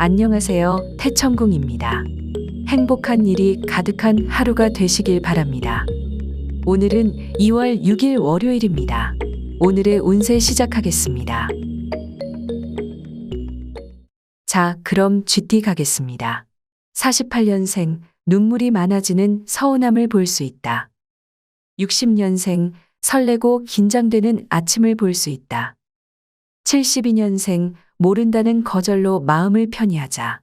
안녕하세요. 태천궁입니다. 행복한 일이 가득한 하루가 되시길 바랍니다. 오늘은 2월 6일 월요일입니다. 오늘의 운세 시작하겠습니다. 자, 그럼 GT 가겠습니다. 48년생, 눈물이 많아지는 서운함을 볼 수 있다. 60년생, 설레고 긴장되는 아침을 볼 수 있다. 72년생, 모른다는 거절로 마음을 편히 하자.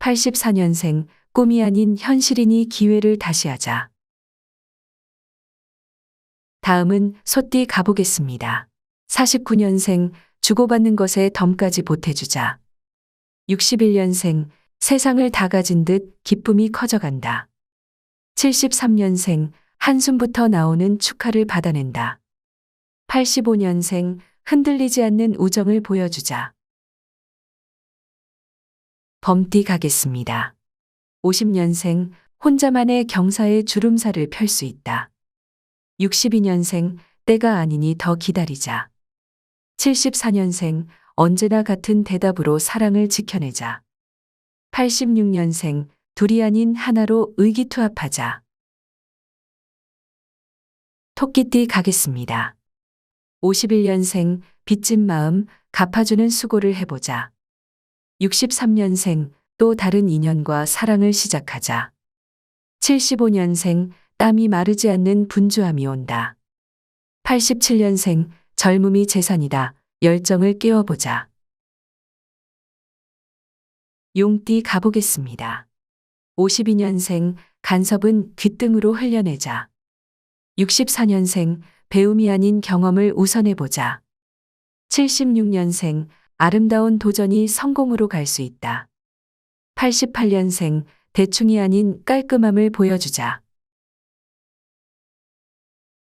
84년생, 꿈이 아닌 현실이니 기회를 다시 하자. 다음은 소띠 가보겠습니다. 49년생, 주고받는 것에 덤까지 보태주자. 61년생, 세상을 다 가진 듯 기쁨이 커져간다. 73년생, 한숨부터 나오는 축하를 받아낸다. 85년생, 흔들리지 않는 우정을 보여주자. 범띠 가겠습니다. 50년생, 혼자만의 경사의 주름살을 펼 수 있다. 62년생, 때가 아니니 더 기다리자. 74년생, 언제나 같은 대답으로 사랑을 지켜내자. 86년생, 둘이 아닌 하나로 의기투합하자. 토끼띠 가겠습니다. 51년생, 빚진 마음, 갚아주는 수고를 해보자. 63년생, 또 다른 인연과 사랑을 시작하자. 75년생, 땀이 마르지 않는 분주함이 온다. 87년생, 젊음이 재산이다. 열정을 깨워보자. 용띠 가보겠습니다. 52년생, 간섭은 귓등으로 흘려내자. 64년생, 배움이 아닌 경험을 우선해보자. 76년생, 아름다운 도전이 성공으로 갈 수 있다. 88년생, 대충이 아닌 깔끔함을 보여주자.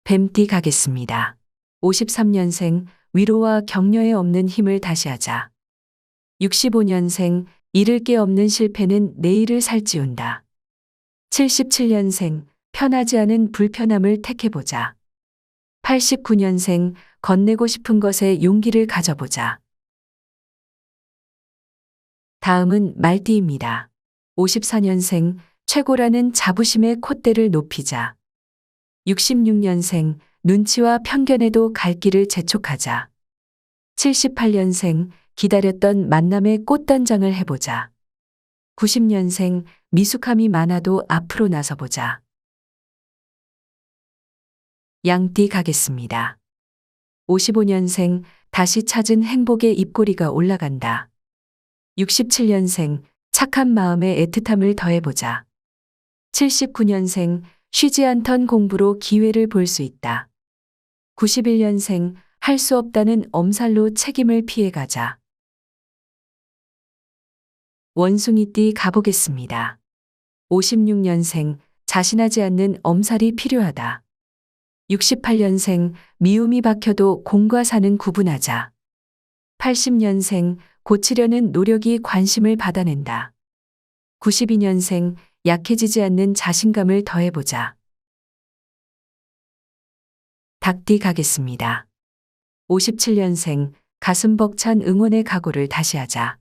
뱀띠 가겠습니다. 53년생, 위로와 격려에 없는 힘을 다시 하자. 65년생, 잃을 게 없는 실패는 내일을 살찌운다. 77년생, 편하지 않은 불편함을 택해보자. 89년생, 건네고 싶은 것에 용기를 가져보자. 다음은 말띠입니다. 54년생, 최고라는 자부심의 콧대를 높이자. 66년생, 눈치와 편견에도 갈 길을 재촉하자. 78년생, 기다렸던 만남의 꽃단장을 해보자. 90년생, 미숙함이 많아도 앞으로 나서보자. 양띠 가겠습니다. 55년생, 다시 찾은 행복의 입꼬리가 올라간다. 67년생, 착한 마음에 애틋함을 더해보자. 79년생, 쉬지 않던 공부로 기회를 볼 수 있다. 91년생, 할 수 없다는 엄살로 책임을 피해가자. 원숭이띠 가보겠습니다. 56년생, 자신하지 않는 엄살이 필요하다. 68년생, 미움이 박혀도 공과 사는 구분하자. 80년생, 고치려는 노력이 관심을 받아낸다. 92년생, 약해지지 않는 자신감을 더해보자. 닭띠 가겠습니다. 57년생, 가슴 벅찬 응원의 각오를 다시 하자.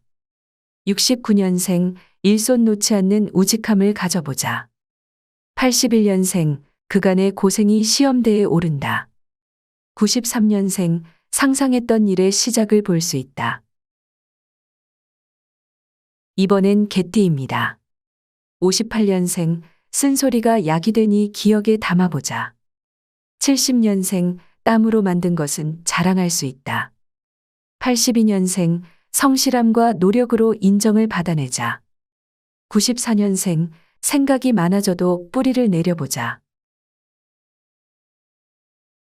69년생, 일손 놓지 않는 우직함을 가져보자. 81년생, 그간의 고생이 시험대에 오른다. 93년생, 상상했던 일의 시작을 볼 수 있다. 이번엔 개띠입니다. 58년생, 쓴소리가 약이 되니 기억에 담아보자. 70년생, 땀으로 만든 것은 자랑할 수 있다. 82년생, 성실함과 노력으로 인정을 받아내자. 94년생, 생각이 많아져도 뿌리를 내려보자.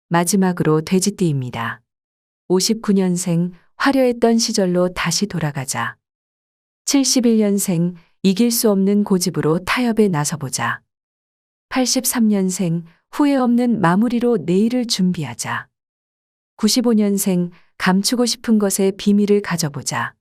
마지막으로 돼지띠입니다. 59년생, 화려했던 시절로 다시 돌아가자. 71년생, 이길 수 없는 고집으로 타협에 나서보자. 83년생, 후회 없는 마무리로 내일을 준비하자. 95년생, 감추고 싶은 것의 비밀을 가져보자.